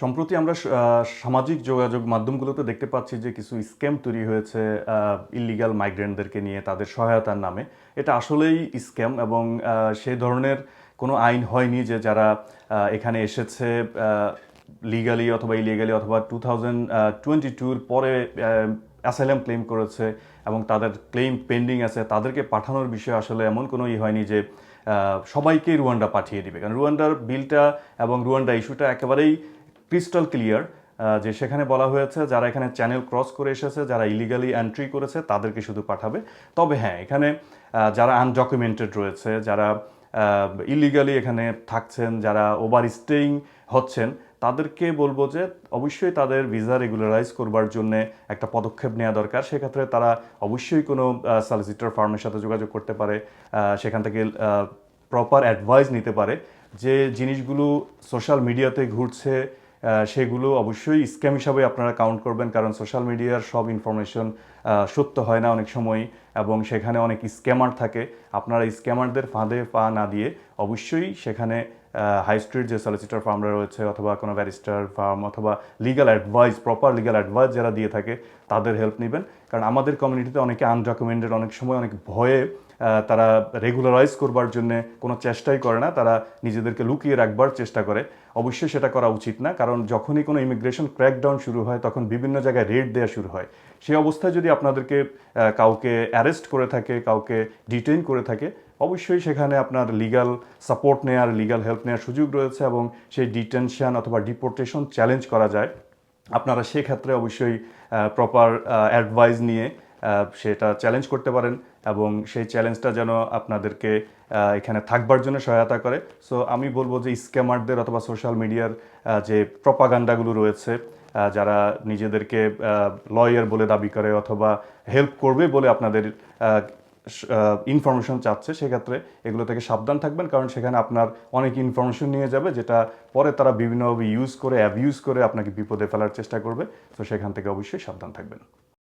সম্প্রতি আমরা সামাজিক যোগাযোগ মাধ্যমগুলোতে দেখতে পাচ্ছি যে কিছু স্ক্যাম তৈরি হয়েছে ইলিগাল মাইগ্রেন্টদেরকে নিয়ে তাদের সহায়তার নামে। এটা আসলেই স্ক্যাম এবং সেই ধরনের কোনো আইন হয়নি যে যারা এখানে এসেছে লিগালি অথবা ইলিগালি অথবা টু থাউজেন্ড টোয়েন্টি টুর পরে অ্যাসাইলাম ক্লেম করেছে এবং তাদের ক্লেম পেন্ডিং আছে তাদেরকে পাঠানোর বিষয়ে আসলে এমন কোনো ই হয়নি যে আহ, সবাইকেই রুয়ান্ডা পাঠিয়ে দিবে। কারণ রুয়ান্ডার বিলটা এবং রুয়ান্ডা ইস্যুটা একেবারেই ক্রিস্টাল ক্লিয়ার যে সেখানে বলা হয়েছে যারা এখানে চ্যানেল ক্রস করে এসেছে, যারা ইলিগালি এন্ট্রি করেছে, তাদেরকে শুধু পাঠাবে। তবে হ্যাঁ এখানে যারা আনডকুমেন্টেড রয়েছে, যারা ইলিগালি এখানে থাকছেন, যারা ওভার স্টেইং হচ্ছেন, তাদেরকে বলব যে অবশ্যই তাদের ভিসা রেগুলারাইজ করবার জন্য একটা পদক্ষেপ নেওয়া দরকার। সেক্ষেত্রে তারা অবশ্যই কোনো সলিসিটর ফার্মের সাথে যোগাযোগ করতে পারে সেখান থেকে প্রপার অ্যাডভাইস নিতে পারে। যে জিনিসগুলো সোশ্যাল মিডিয়াতে ঘুরছে সেগুলো অবশ্যই স্ক্যাম হিসাবে আপনারা কাউন্ট করবেন, কারণ সোশ্যাল মিডিয়ার সব ইনফরমেশন সত্য হয় না অনেক সময়, এবং সেখানে অনেক স্ক্যামার থাকে। আপনারা স্ক্যামারদের ফাঁদে পা না দিয়ে অবশ্যই সেখানে হাই স্ট্রিট যে সলিসিটর ফার্মরা রয়েছে, অথবা কোনো ব্যারিস্টার ফার্ম অথবা legal advice proper legal advice যারা দিয়ে থাকে, তাদের হেল্প নেবেন। কারণ আমাদের কমিউনিটিতে অনেকে আনডকুমেন্টেড অনেক সময় অনেক ভয়ে তারা রেগুলারাইজ করবার জন্য কোনো চেষ্টাই করে না, তারা নিজেদেরকে লুকিয়ে রাখবার চেষ্টা করে। অবশ্যই সেটা করা উচিত না, কারণ যখনই কোনো ইমিগ্রেশন ক্র্যাকডাউন শুরু হয়, তখন বিভিন্ন জায়গায় রেড দেওয়া শুরু হয়। সেই অবস্থায় যদি আপনাদেরকে কাউকে অ্যারেস্ট করে থাকে, কাউকে ডিটেইন করে থাকে, অবশ্যই সেখানে আপনার লিগাল সাপোর্ট নেওয়ার লিগাল হেল্প নেওয়ার সুযোগ রয়েছে এবং সেই ডিটেনশন অথবা ডিপোর্টেশন চ্যালেঞ্জ করা যায়। আপনারা সেক্ষেত্রে অবশ্যই প্রপার অ্যাডভাইস নিয়ে সেটা চ্যালেঞ্জ করতে পারেন এবং সেই চ্যালেঞ্জটা যেন আপনাদেরকে এখানে থাকবার জন্য সহায়তা করে। সো আমি বলব যে স্ক্যামারদের অথবা সোশ্যাল মিডিয়ার যে প্রপাগান্ডাগুলো রয়েছে যারা নিজেদেরকে লয়ার বলে দাবি করে অথবা হেল্প করবে বলে আপনাদের ইনফরমেশন চাচ্ছে, সেক্ষেত্রে এগুলো থেকে সাবধান থাকবেন। কারণ সেখানে আপনার অনেক ইনফরমেশন নিয়ে যাবে, যেটা পরে তারা বিভিন্নভাবে ইউজ করে অ্যাবিউজ করে আপনাকে বিপদে ফেলার চেষ্টা করবে। তো সেখান থেকে অবশ্যই সাবধান থাকবেন।